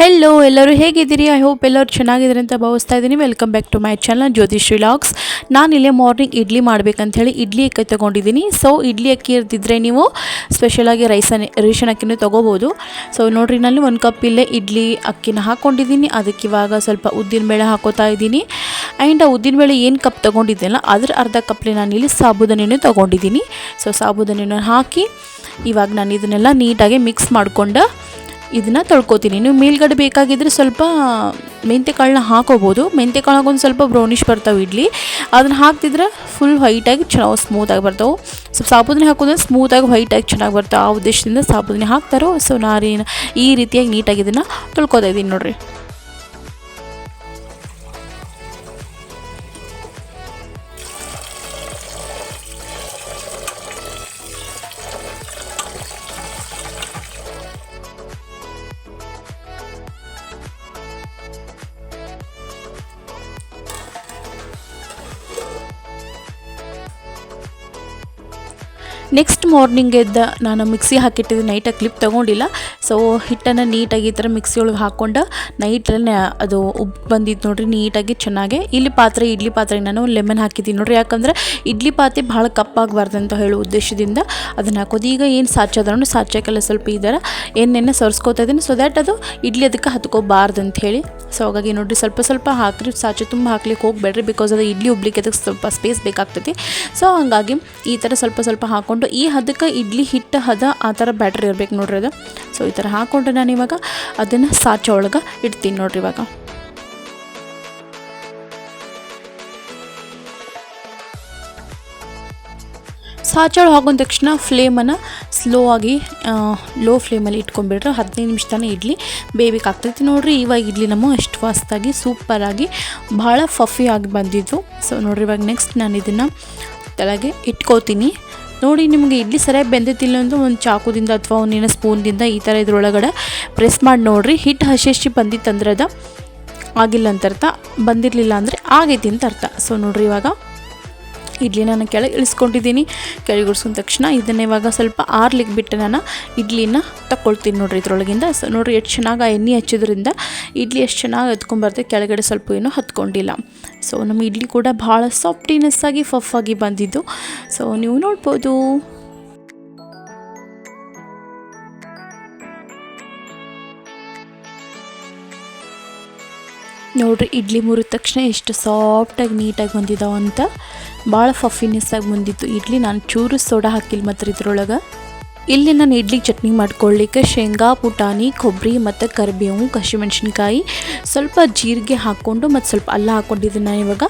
Hello ಎಲ್ಲರೂ ಹೇಗಿದ್ದೀರಿ? I hope ಎಲ್ಲರೂ ಚೆನ್ನಾಗಿದ್ದೀರಿ ಅಂತ ಭಾವಿಸ್ತಾ ಇದ್ದೀನಿ. Welcome back to my channel Jyothish vlogs ನಾನು ಇಲ್ಲೇ ಮಾರ್ನಿಂಗ್ ಇಡ್ಲಿ ಮಾಡ್ಬೇಕಂತ ಇಡ್ಲಿ ಅಕ್ಕಿ ತೊಗೊಂಡಿದ್ದೀನಿ. ಸೊ ಇಡ್ಲಿ ಅಕ್ಕಿ ಇರ್ತಿದ್ರೆ ನೀವು ಸ್ಪೆಷಲಾಗಿ ರೈಸನ್ ರೇಷನ್ ಅಕ್ಕಿನೂ ತೊಗೋಬೋದು. ಸೊ ನೋಡಿರಿ ನಾನು ಒಂದು ಕಪ್ ಇಲ್ಲೇ ಇಡ್ಲಿ ಅಕ್ಕಿನ ಹಾಕ್ಕೊಂಡಿದ್ದೀನಿ ಅದಕ್ಕೆ ಇವಾಗ ಸ್ವಲ್ಪ ಉದ್ದಿನಬೇಳೆ ಹಾಕೋತಾ ಇದ್ದೀನಿ. ಆ್ಯಂಡ್ ಆ ಉದ್ದಿನಬೇಳೆ ಏನು ಕಪ್ ತೊಗೊಂಡಿದ್ದೆಲ್ಲ ಅದ್ರ ಅರ್ಧ ಕಪ್ಲೆ ನಾನು ಇಲ್ಲಿ ಸಾಬುದಾನಿನೂ ತೊಗೊಂಡಿದ್ದೀನಿ. ಸೊ ಸಾಬುದಾನಿನ ಹಾಕಿ ಇವಾಗ ನಾನು ಇದನ್ನೆಲ್ಲ ನೀಟಾಗಿ ಮಿಕ್ಸ್ ಮಾಡ್ಕೊಂಡು ಇದನ್ನು ತೊಳ್ಕೊತೀನಿ. ನೀವು ಮೇಲ್ಗಡೆ ಬೇಕಾಗಿದ್ದರೆ ಸ್ವಲ್ಪ ಮೆಂತ್ಯಕಾಳನ್ನ ಹಾಕೋಬೋದು. ಮೆಂತ್ಯಕಾಳು ಒಂದು ಸ್ವಲ್ಪ ಬ್ರೌನಿಷ್ ಬರ್ತಾವೆ ಇಡ್ಲಿ. ಅದನ್ನು ಹಾಕ್ತಿದ್ರೆ ಫುಲ್ ವೈಟಾಗಿ ಚೆನ್ನಾಗಿ ಸ್ಮೂತಾಗಿ ಬರ್ತಾವೆ. ಸ್ವಲ್ಪ ಸಾಬೂದನೆ ಹಾಕೋದ್ರೆ ಸ್ಮೂತಾಗಿ ವೈಟಾಗಿ ಚೆನ್ನಾಗಿ ಬರ್ತಾವೆ. ಆ ಉದ್ದೇಶದಿಂದ ಸಾಬೂದನೆ ಹಾಕ್ತಾರೋ, ಸೊ ನಾರಿನ ಈ ರೀತಿಯಾಗಿ ನೀಟಾಗಿ ಇದನ್ನು ತೊಳ್ಕೊತಾ ಇದ್ದೀನಿ ನೋಡಿರಿ. ನೆಕ್ಸ್ಟ್ ಮಾರ್ನಿಂಗ್ ಎದ್ದ ನಾನು ಮಿಕ್ಸಿ ಹಾಕಿಟ್ಟಿದ್ದೆ. ನೈಟಾಗಿ ಕ್ಲಿಪ್ ತೊಗೊಂಡಿಲ್ಲ. ಸೊ ಹಿಟ್ಟನ್ನು ನೀಟಾಗಿ ಈ ಥರ ಮಿಕ್ಸಿ ಒಳಗೆ ಹಾಕ್ಕೊಂಡು ನೈಟಲ್ಲೇ ಅದು ಉಪ್ಪು ಬಂದಿತ್ತು ನೋಡಿರಿ ನೀಟಾಗಿ ಚೆನ್ನಾಗಿ. ಇಲ್ಲಿ ಪಾತ್ರೆ, ಇಡ್ಲಿ ಪಾತ್ರೆಗೆ ನಾನು ಲೆಮನ್ ಹಾಕಿದ್ದೀನಿ ನೋಡಿರಿ. ಯಾಕಂದರೆ ಇಡ್ಲಿ ಪಾತ್ರೆ ಭಾಳ ಕಪ್ಪಾಗಬಾರ್ದು ಅಂತ ಹೇಳೋ ಉದ್ದೇಶದಿಂದ ಅದನ್ನು ಹಾಕೋದು. ಈಗ ಏನು ಸಾಚೋದ್ರೂ ಸಾಚಕ್ಕೆಲ್ಲ ಸ್ವಲ್ಪ ಇದರ ಎಣ್ಣೆನ ಸರಿಸ್ಕೋತಾ ಇದ್ದೀನಿ ಸೊ ದ್ಯಾಟ್ ಅದು ಇಡ್ಲಿ ಅದಕ್ಕೆ ಹತ್ಕೋಬಾರ್ದು ಅಂತ ಹೇಳಿ ಸೊ ಹಾಗಾಗಿ ನೋಡಿರಿ, ಸ್ವಲ್ಪ ಸ್ವಲ್ಪ ಹಾಕ್ರಿ, ಸಾಚೆ ತುಂಬ ಹಾಕ್ಲಿಕ್ಕೆ ಹೋಗಬೇಡ್ರಿ ಬಿಕಾಸ್ ಅದು ಇಡ್ಲಿ ಉಬ್ಲಿಕ್ಕೆ ಅದಕ್ಕೆ ಸ್ವಲ್ಪ ಸ್ಪೇಸ್ ಬೇಕಾಗ್ತೈತಿ. ಸೊ ಹಾಗಾಗಿ ಈ ಥರ ಸ್ವಲ್ಪ ಸ್ವಲ್ಪ ಹಾಕ್ಕೊಂಡು ಈ ಹದಕ್ಕೆ ಇಡ್ಲಿ ಹಿಟ್ಟು ಹದ ಆ ಥರ ಬ್ಯಾಟ್ರಿ ಇರ್ಬೇಕು ನೋಡ್ರಿ ಅದು. ಸೊ ಈ ಥರ ಹಾಕ್ಕೊಂಡು ನಾನು ಇವಾಗ, ಅದನ್ನು ಸಾಚೆ ಒಳಗೆ ಇಡ್ತೀನಿ ನೋಡ್ರಿ ಇವಾಗ. ಸಾಚೊಳಗೆ ಹಾಕೊಂಡ ತಕ್ಷಣ ಫ್ಲೇಮನ್ನು ಸ್ಲೋ ಆಗಿ ಲೋ ಫ್ಲೇಮಲ್ಲಿ ಇಟ್ಕೊಂಡ್ಬಿಟ್ರೆ ಹದಿನೈದು ನಿಮಿಷ ತಾನೇ ಇಡ್ಲಿ. ಬೇವಿಗೆ ಆಗ್ತೈತಿ ನೋಡಿರಿ, ಇವಾಗ ಇಡ್ಲಿ ನಮ್ಮ ಎಷ್ಟು ಫಾಸ್ಟಾಗಿ ಸೂಪರಾಗಿ ಭಾಳ ಆಗಿ ಬಂದಿದ್ದು. ಸೊ ನೋಡಿರಿ ಇವಾಗ ನೆಕ್ಸ್ಟ್ ನಾನು ಇದನ್ನು ತಳಗೆ ಇಟ್ಕೋತೀನಿ. ನೋಡಿ, ನಿಮಗೆ ಇಡ್ಲಿ ಸರಿಯಾಗಿ ಬೆಂದಿತ್ತಿಲ್ಲ ಅಂದ್ರೆ ಒಂದು ಚಾಕುದಿಂದ ಅಥವಾ ಒಂದಿನ ಸ್ಪೂನ್ದಿಂದ ಈ ಥರ ಇದ್ರೊಳಗಡೆ ಪ್ರೆಸ್ ಮಾಡಿ ನೋಡಿರಿ. ಹಿಟ್ಟು ಹಸಿ ಬಂದಿತ್ತಂದ್ರೆ ಅದು, ಆಗಿಲ್ಲ ಅಂತ ಅರ್ಥ, ಬಂದಿರಲಿಲ್ಲ ಅಂದರೆ ಆಗೈತಿ ಅಂತ ಅರ್ಥ. ಸೊ ನೋಡಿರಿ ಇವಾಗ ಇಡ್ಲಿ ನಾನು ಕೆಳಗೆ ಇಳಿಸ್ಕೊಂಡಿದ್ದೀನಿ. ಕೆಳಗೆ ಇಳಿಸ್ಕೊಂಡ ತಕ್ಷಣ ಇದನ್ನ ಇವಾಗ ಸ್ವಲ್ಪ ಆರ್ಲಿಕ್ಕೆ ಬಿಟ್ಟು ನಾನು ಇಡ್ಲಿನ ತಗೊಳ್ತೀನಿ ನೋಡಿರಿ ಇದ್ರೊಳಗಿಂದ. ಸೊ ನೋಡಿರಿ ಎಷ್ಟು ಚೆನ್ನಾಗಿ ಆ ಎಣ್ಣೆ ಹಚ್ಚೋದ್ರಿಂದ ಇಡ್ಲಿ ಎಷ್ಟು ಚೆನ್ನಾಗಿ ಹತ್ಕೊಂಬರುತ್ತೆ ಕೆಳಗಡೆ ಸ್ವಲ್ಪ ಏನೂ ಹತ್ಕೊಂಡಿಲ್ಲ. ಸೊ ನಮ್ಮ ಇಡ್ಲಿ ಕೂಡ ಭಾಳ ಫಫ್ ಆಗಿ ಬಂದಿದ್ದು. ಸೊ ನೀವು ನೋಡ್ಬೋದು. ನೋಡ್ರಿ ಇಡ್ಲಿ ಮುರಿದ ತಕ್ಷಣ ಎಷ್ಟು ಸಾಫ್ಟಾಗಿ ನೀಟಾಗಿ ಬಂದಿದ್ದಾವೆ ಅಂತ ಭಾಳ ಫಫಿನೆಸ್ ಆಗಿ ಬಂದಿತ್ತು. ಇಡ್ಲಿ ನಾನು ಚೂರು ಸೋಡಾ ಹಾಕಿಲ್ಲ ಮಾತ್ರ ಇದ್ರೊಳಗೆ. ಇಲ್ಲಿ ನಾನು ಇಡ್ಲಿ ಚಟ್ನಿ ಮಾಡ್ಕೊಳ್ಳಿಕ್ಕೆ ಶೇಂಗಾ ಪುಟಾಣಿ ಕೊಬ್ಬರಿ ಮತ್ತು ಕರಿಬೇವು ಹಸಿಮೆಣ್ಸಿನ್ಕಾಯಿ ಸ್ವಲ್ಪ ಜೀರಿಗೆ ಹಾಕ್ಕೊಂಡು ಮತ್ತು ಸ್ವಲ್ಪ ಅಲ್ಲ ಹಾಕ್ಕೊಂಡಿದ್ದೀನಿ ನಾನು ಇವಾಗ.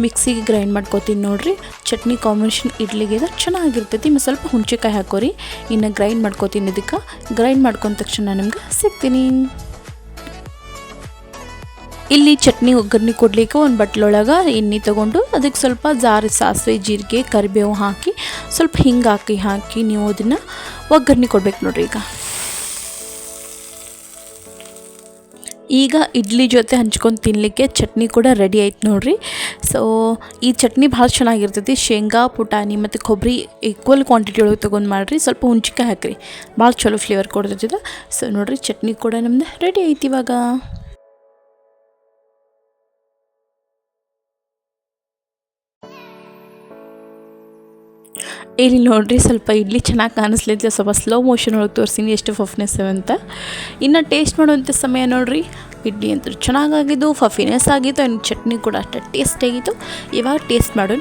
ಮಿಕ್ಸಿಗೆ ಗ್ರೈಂಡ್ ಮಾಡ್ಕೊತೀನಿ ನೋಡಿರಿ. ಚಟ್ನಿ ಕಾಂಬಿನೇಷನ್ ಇಡ್ಲಿಗೆ ಚೆನ್ನಾಗಿರ್ತೈತಿ. ಮತ್ತು ಸ್ವಲ್ಪ ಹುಣಸೆಕಾಯಿ ಹಾಕೋರಿ. ಇನ್ನು ಗ್ರೈಂಡ್ ಮಾಡ್ಕೊತೀನಿ ಇದಕ್ಕೆ. ಗ್ರೈಂಡ್ ಮಾಡ್ಕೊಂಡ ತಕ್ಷಣ ನಿಮ್ಗೆ ಸಿಗ್ತೀನಿ. ಇಲ್ಲಿ ಚಟ್ನಿ ಒಗ್ಗರಣೆ ಕೊಡಲಿಕ್ಕೆ ಒಂದು ಬಟ್ಲೊಳಗೆ ಎಣ್ಣೆ ತೊಗೊಂಡು ಅದಕ್ಕೆ ಸ್ವಲ್ಪ ಜಾರಿ ಸಾಸಿವೆ, ಜೀರಿಗೆ, ಕರಿಬೇವು ಹಾಕಿ, ಸ್ವಲ್ಪ ಹಿಂಗೆ ಹಾಕಿ ಹಾಕಿ ನೀವು ಅದನ್ನು ಒಗ್ಗರಣೆ ಕೊಡ್ಬೇಕು ನೋಡ್ರಿ ಈಗ. ಈಗ ಇಡ್ಲಿ ಜೊತೆ ಹಂಚ್ಕೊಂಡು ತಿನ್ನಲಿಕ್ಕೆ ಚಟ್ನಿ ಕೂಡ ರೆಡಿ ಆಯ್ತು ನೋಡ್ರಿ. ಸೊ ಈ ಚಟ್ನಿ ಭಾಳ ಚೆನ್ನಾಗಿರ್ತೈತಿ. ಶೇಂಗಾ, ಪುಟಾಣಿ ಮತ್ತು ಕೊಬ್ಬರಿ ಈಕ್ವಲ್ ಕ್ವಾಂಟಿಟಿ ಒಳಗೆ ತೊಗೊಂಡು ಮಾಡಿರಿ. ಸ್ವಲ್ಪ ಹುಂಚಿಕಾಯಿ ಹಾಕಿರಿ. ಭಾಳ ಚಲೋ ಫ್ಲೇವರ್ ಕೊಡ್ತೈತಿದ ಸೊ ನೋಡಿರಿ, ಚಟ್ನಿ ಕೂಡ ನಮ್ದು ರೆಡಿ ಐತಿ ಇವಾಗ. ಇಲ್ಲಿ ನೋಡ್ರಿ ಸ್ವಲ್ಪ ಇಡ್ಲಿ ಚೆನ್ನಾಗಿ ಕಾಣಿಸ್ಲಿಕ್ಕೆ ಸ್ವಲ್ಪ ಸ್ಲೋ ಮೋಷನ್ ಒಳಗೆ ತೋರಿಸಿನಿ, ಎಷ್ಟು ಫಫ್ನೆಸ್ ಅಂತ. ಇನ್ನು ಟೇಸ್ಟ್ ಮಾಡುವಂಥ ಸಮಯ ನೋಡಿರಿ. ಇಡ್ಲಿ ಅಂತೂ ಚೆನ್ನಾಗಾಗಿದ್ದು ಫಫಿನೆಸ್ ಆಗಿತ್ತು ಆ್ಯಂಡ್ ಚಟ್ನಿ ಕೂಡ ಅಷ್ಟೇ ಟೇಸ್ಟ್ ಆಗಿತ್ತು ಇವಾಗ ಟೇಸ್ಟ್ ಮಾಡೋಣ.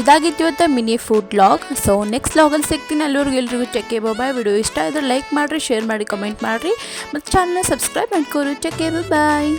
ಇದಾಗಿತ್ತು ಇವತ್ತು mini food vlog so next ಲಾಗಲ್ಲಿ ಸಿಗ್ತೀನಿ. ಅಲ್ಲಿವರೆಗೂ ಎಲ್ರಿಗೂ ಚೆಕ್ಕೆ ಬಾಯ್ ವಿಡಿಯೋ ಇಷ್ಟ ಆದರೆ ಲೈಕ್ ಮಾಡಿರಿ ಶೇರ್ ಮಾಡಿ ಕಮೆಂಟ್ ಮಾಡಿರಿ. ಮತ್ತು ಚಾನಲ್ನ ಸಬ್ಸ್ಕ್ರೈಬ್ ಮಾಡ್ಕೋರಿ. ಚೆಕ್ಕೆ ಬಾಯ್